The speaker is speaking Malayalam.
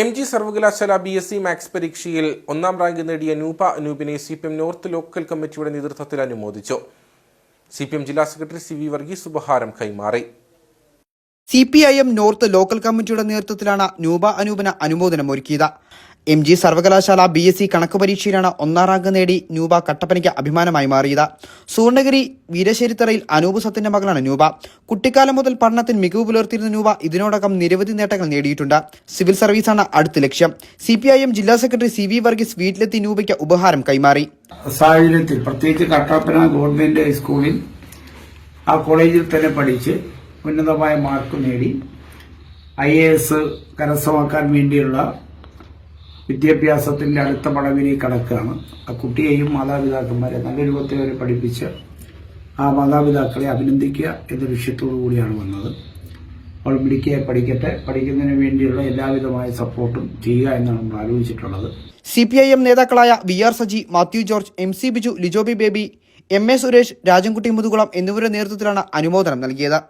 എം ജി സർവകലാശാല ബി എസ് സി മാത്സ് പരീക്ഷയിൽ ഒന്നാം റാങ്ക് നേടിയ Noopa അനൂപിനെ C P M north local committee നേതൃത്വത്തിൽ അനുമോദിച്ചു. സി പി എം ജില്ലാ സെക്രട്ടറി സി വി വർഗീസ് ഉപഹാരം കൈമാറി. C P I M north local committee നേതൃത്വത്തിലാണ് നൂപ അനൂപിന് അനുമോദനം ഒരുക്കിയത്. എം ജി സർവകലാശാല ബി എസ് സി കണക്ക് പരീക്ഷയിലാണ് ഒന്നാം റാങ്ക് നേടി നൂബ കട്ടപ്പനയ്ക്ക് അഭിമാനമായി മാറിയത്. സുവർണഗിരി വീരശേരിത്തറയിൽ അനൂപ് സത്തിന്റെ മകളാണ് നൂബ കുട്ടിക്കാലം മുതൽ പഠനത്തിൽ മികവ് പുലർത്തിയിരുന്ന നൂബ ഇതിനോടകം നിരവധി നേട്ടങ്ങൾ നേടിയിട്ടുണ്ട്. സിവിൽ സർവീസാണ് അടുത്ത ലക്ഷ്യം. സി പി ഐ എം ജില്ലാ സെക്രട്ടറി സി വി വർഗീസ് വീട്ടിലെത്തി നൂബയ്ക്ക് ഉപഹാരം കൈമാറി. സാഹചര്യത്തിൽ പ്രത്യേകിച്ച് കട്ടപ്പന ഗവൺമെന്റ് ഹൈസ്കൂളിൽ ആ കോളേജിൽ തന്നെ പഠിച്ച് ഉന്നതമായ മാർക്ക് നേടി. ഐ എ എസ് കരസ്ഥമാക്കാൻ വേണ്ടിയുള്ള വിദ്യാഭ്യാസത്തിന്റെ അടുത്ത പടവിലേക്ക് കടക്കുകയാണ്. ആ കുട്ടിയെയും മാതാപിതാക്കന്മാരെ നല്ല രൂപത്തിൽ അവരെ പഠിപ്പിച്ച് ആ മാതാപിതാക്കളെ അഭിനന്ദിക്കുക എന്ന ലക്ഷ്യത്തോടു കൂടിയാണ് വന്നത്. അവൾ മിടുക്കിയായി പഠിക്കട്ടെ. പഠിക്കുന്നതിന് വേണ്ടിയുള്ള എല്ലാവിധമായ സപ്പോർട്ടും ചെയ്യുക എന്നാണ് നമ്മൾ ആലോചിച്ചിട്ടുള്ളത്. സി പി ഐ എം നേതാക്കളായ V R Saji Mathew George M C Biju Lijobi Baby M A Suresh Rajankutty Muthukulam എന്നിവരുടെ നേതൃത്വത്തിലാണ് അനുമോദനം നൽകിയത്.